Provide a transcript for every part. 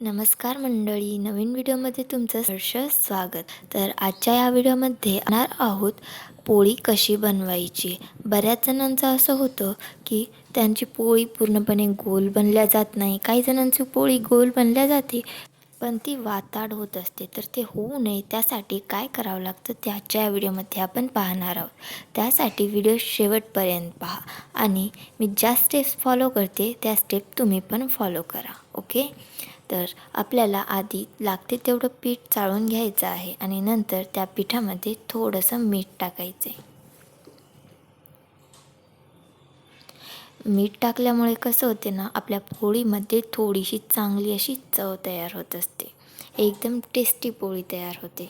नमस्कार मंडळी नवीन व्हिडिओमध्ये तुमचं हर्ष स्वागत. तर आजच्या या व्हिडिओमध्ये आणणार आहोत पोळी कशी बनवायची. बऱ्याच जणांचं असं होतं की त्यांची पोळी पूर्णपणे गोल बनल्या जात नाही. काही जणांची पोळी गोल बनल्या जाते पण ती वाताड होत असते. तर ते होऊ नये त्यासाठी काय करावं लागतं त्याच्या व्हिडिओमध्ये आपण पाहणार आहोत. त्यासाठी व्हिडिओ शेवटपर्यंत पहा आणि मी ज्या स्टेप्स फॉलो करते त्या स्टेप तुम्ही पण फॉलो करा. ओके तर आपल्याला आधी लागते तेवढं पीठ चाळून घ्यायचं आहे आणि नंतर त्या पिठामध्ये थोडंसं मीठ टाकायचं. आहे मीठ टाकल्यामुळे कसं होते ना आपल्या पोळीमध्ये थोडीशी चांगली अशी चव तयार होत असते. एकदम टेस्टी पोळी तयार होते.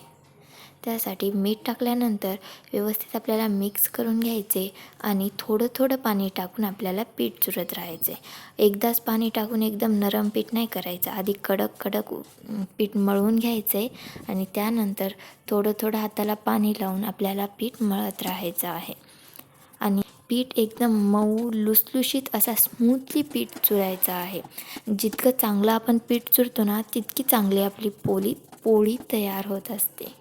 त्यासाठी मीठ टाकल्यानंतर व्यवस्थित आपल्याला मिक्स करून घ्यायचे आणि थोडं थोडं पाणी टाकून आपल्याला पीठ चुरत राहायचे. एकदाच पाणी टाकून एकदम नरम पीठ नाही करायचं. आधी कडक कडक पीठ मळून घ्यायचं आहे आणि त्यानंतर थोडं थोडं हाताला पाणी लावून आपल्याला पीठ मळत राहायचं आहे. आणि पीठ एकदम मऊ लुसलुशीत असा स्मूथली पीठ चुरायचं आहे. जितकं चांगलं आपण पीठ चुरतो ना तितकी चांगली आपली पोळी पोळी तयार होत असते.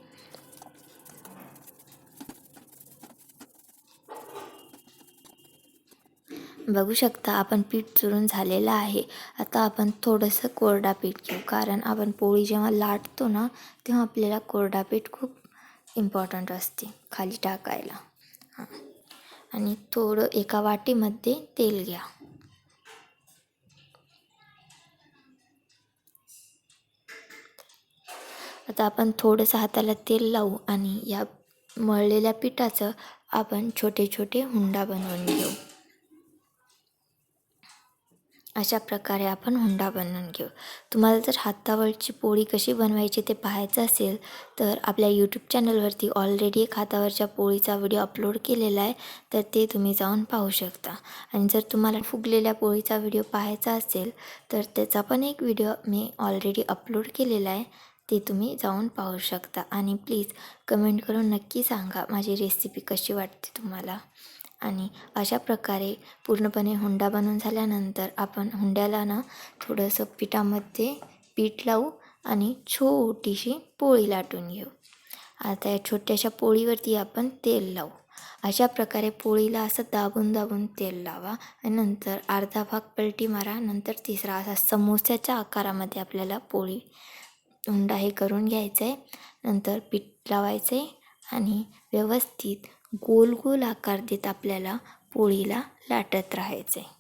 बघू शकता आपण पीठ चुरून झालेलं आहे. आता आपण थोडंसं कोरडा पीठ घेऊ कारण आपण पोळी जेव्हा लाटतो ना तेव्हा आपल्याला कोरडा पीठ खूप इम्पॉर्टंट असते खाली टाकायला. हां. आणि थोडं एका वाटीमध्ये तेल घ्या. आता आपण थोडंसं हाताला तेल लावू आणि या मळलेल्या पिठाचं आपण छोटे छोटे हुंडा बनवून घेऊ. अशा प्रकारे आपण हुंडा बनवून घेऊ. तुम्हाला जर हातावरची पोळी कशी बनवायची ते पाहायचं असेल तर आपल्या यूट्यूब चॅनलवरती ऑलरेडी एक हातावरच्या पोळीचा व्हिडिओ अपलोड केलेला आहे तर ते तुम्ही जाऊन पाहू शकता. आणि जर तुम्हाला फुगलेल्या पोळीचा व्हिडिओ पाहायचा असेल तर त्याचा पण एक व्हिडिओ मी ऑलरेडी अपलोड केलेला आहे ते तुम्ही जाऊन पाहू शकता. आणि प्लीज कमेंट करून नक्की सांगा माझी रेसिपी कशी वाटते तुम्हाला. आणि अशा प्रकारे पूर्णपणे हुंडा बनवून झाल्यानंतर आपण हुंड्याला ना थोडंसं पिठामध्ये पीठ लावू आणि छोटीशी पोळी लाटून घेऊ. आता या छोट्याशा पोळीवरती आपण तेल लावू. अशा प्रकारे पोळीला असं दाबून दाबून तेल लावा आणि नंतर अर्धा भाग पलटी मारा नंतर तिसरा असा समोस्याच्या आकारामध्ये आपल्याला पोळी हुंडा हे करून घ्यायचं आहे नंतर पीठ लावायचं आहे आणि व्यवस्थित गोल गोल आकार देत आपल्याला पोळीला लाटत राहायचे.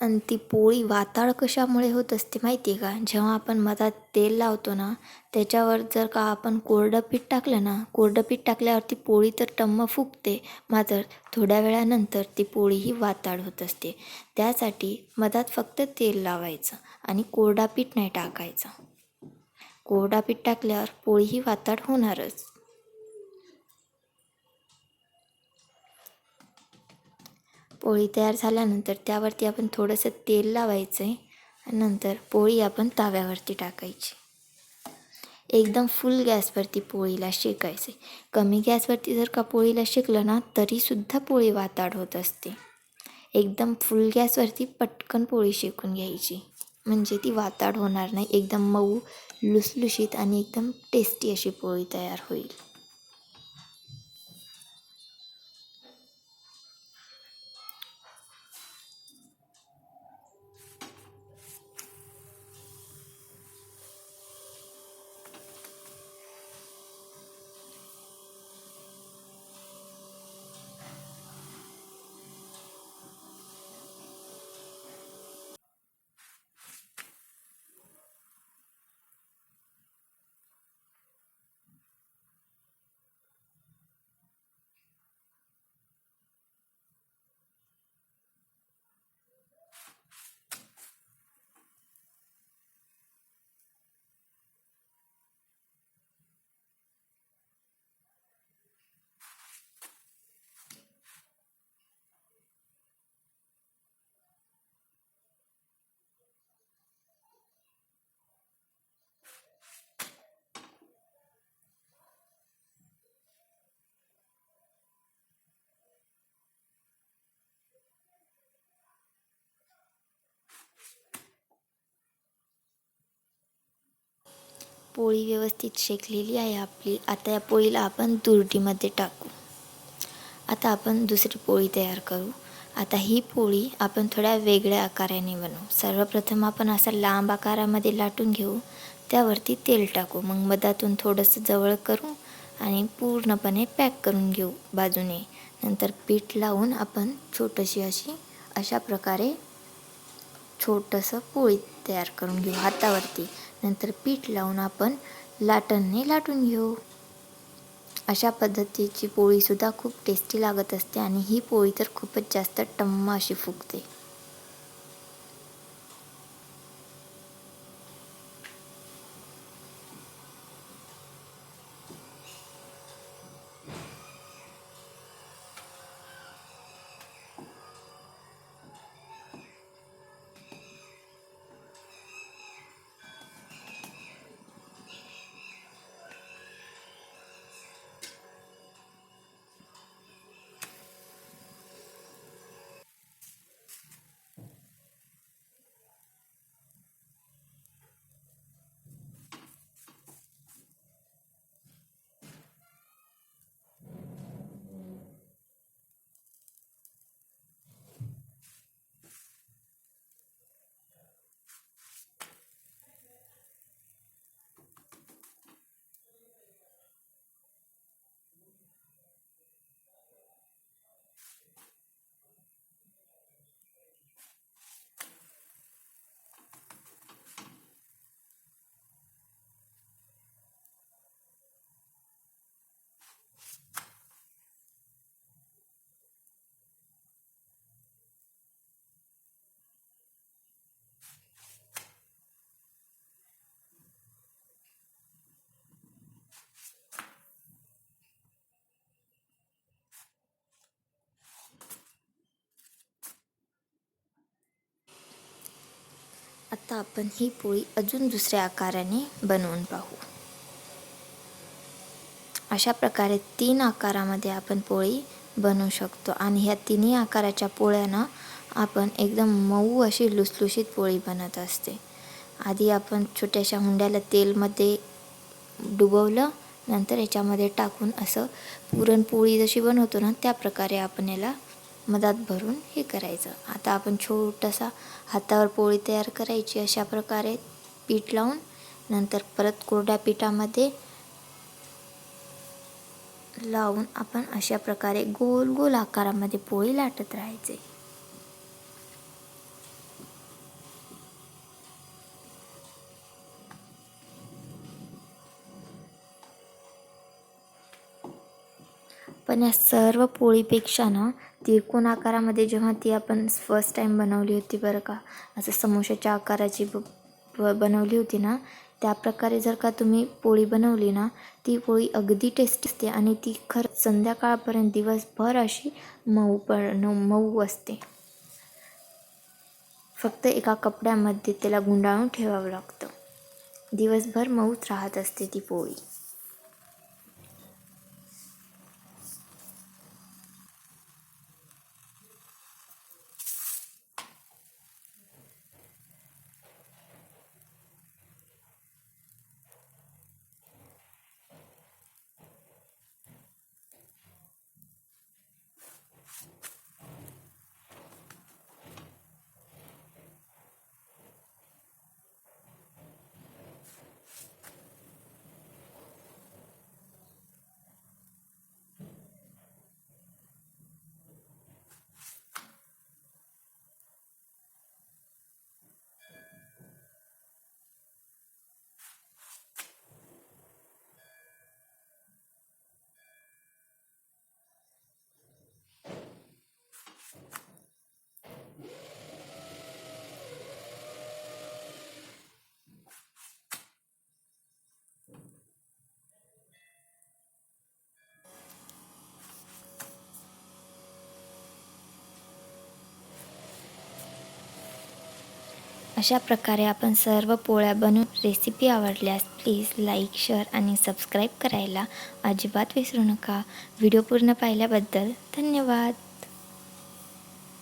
आणि ती पोळी वाताळ कशामुळे होत असते माहिती आहे का? जेव्हा आपण मधात तेल लावतो ना त्याच्यावर जर का आपण कोरडं पीठ टाकलं ना कोरडं पीठ टाकल्यावरती पोळी तर टम्म फुगते. मात्र थोड्या वेळानंतर ती पोळी ही वाताळ होत असते. त्यासाठी मधात फक्त तेल लावायचं आणि कोरडा पीठ नाही टाकायचं. कोरडा पीठ टाकल्यावर पोळी ही वाताळ होणारच. पोळी तयार झाल्यानंतर त्यावरती आपण थोडंसं तेल लावायचं आहे नंतर पोळी आपण तव्यावरती टाकायची. एकदम फुल गॅसवरती पोळीला शेकायचे. कमी गॅसवरती जर का पोळीला शेकलं ना तरीसुद्धा पोळी वाताड होत असते. एकदम फुल गॅसवरती पटकन पोळी शेकून घ्यायची. म्हणजे ती वाताड होणार नाही. एकदम मऊ लुसलुशीत आणि एकदम टेस्टी अशी पोळी तयार होईल. पोळी व्यवस्थित शेकलेली आहे आपली. आता या पोळीला आपण दुरडीमध्ये टाकू. आता आपण दुसरी पोळी तयार करू. आता ही पोळी आपण थोड्या वेगळ्या आकाराने बनवू. सर्वप्रथम आपण असा लांब आकारामध्ये लाटून घेऊ. त्यावरती तेल टाकू. मग मधातून थोडंसं जवळ करू आणि पूर्णपणे पॅक करून घेऊ बाजूने. नंतर पीठ लावून आपण छोटीशी अशी अशा प्रकारे छोटंसं पोळी तयार करून घेऊ हातावरती. नंतर पीठ लावून आपण लाटणने लाटून घेऊ. अशा पद्धतीची पोळीसुद्धा खूप टेस्टी लागत असते आणि ही पोळी तर खूपच जास्त टम्म अशी फुगते. आता आपण ही पोळी अजून दुसऱ्या आकाराने बनवून पाहू. अशा प्रकारे तीन आकारामध्ये आपण पोळी बनवू शकतो आणि ह्या तिन्ही आकाराच्या पोळ्यांना आपण एकदम मऊ अशी लुसलुशीत पोळी बनत असते. आधी आपण छोट्याशा हुंड्याला तेलमध्ये डुबवलं नंतर याच्यामध्ये टाकून असं पुरणपोळी जशी बनवतो ना त्या प्रकारे आपण याला मधात भरून हे करायचं. आता आपण छोटासा हातावर पोळी तयार करायची अशा प्रकारे पीठ लावून नंतर परत कोरड्या पिठामध्ये लावून आपण अशा प्रकारे गोल गोल आकारामध्ये पोळी लाटत राहायचे. पण या सर्व पोळीपेक्षा ना त्रिकोण आकारामध्ये जेव्हा ती आपण फर्स्ट टाईम बनवली होती बरं का असं समोशाच्या आकाराची ब ब बनवली होती ना त्या प्रकारे जर का तुम्ही पोळी बनवली ना ती पोळी अगदी टेस्टी असते आणि ती खर संध्याकाळपर्यंत दिवसभर अशी मऊ पण मऊ असते. फक्त एका कपड्यामध्ये त्याला गुंडाळून ठेवावं लागतं. दिवसभर मऊच राहत असते ती पोळी. अशा प्रकारे आपण सर्व पोळ्या बनवून रेसिपी आवडल्यास प्लीज लाईक शेअर आणि सबस्क्राईब करायला अजिबात विसरू नका. व्हिडिओ पूर्ण पाहिल्याबद्दल धन्यवाद.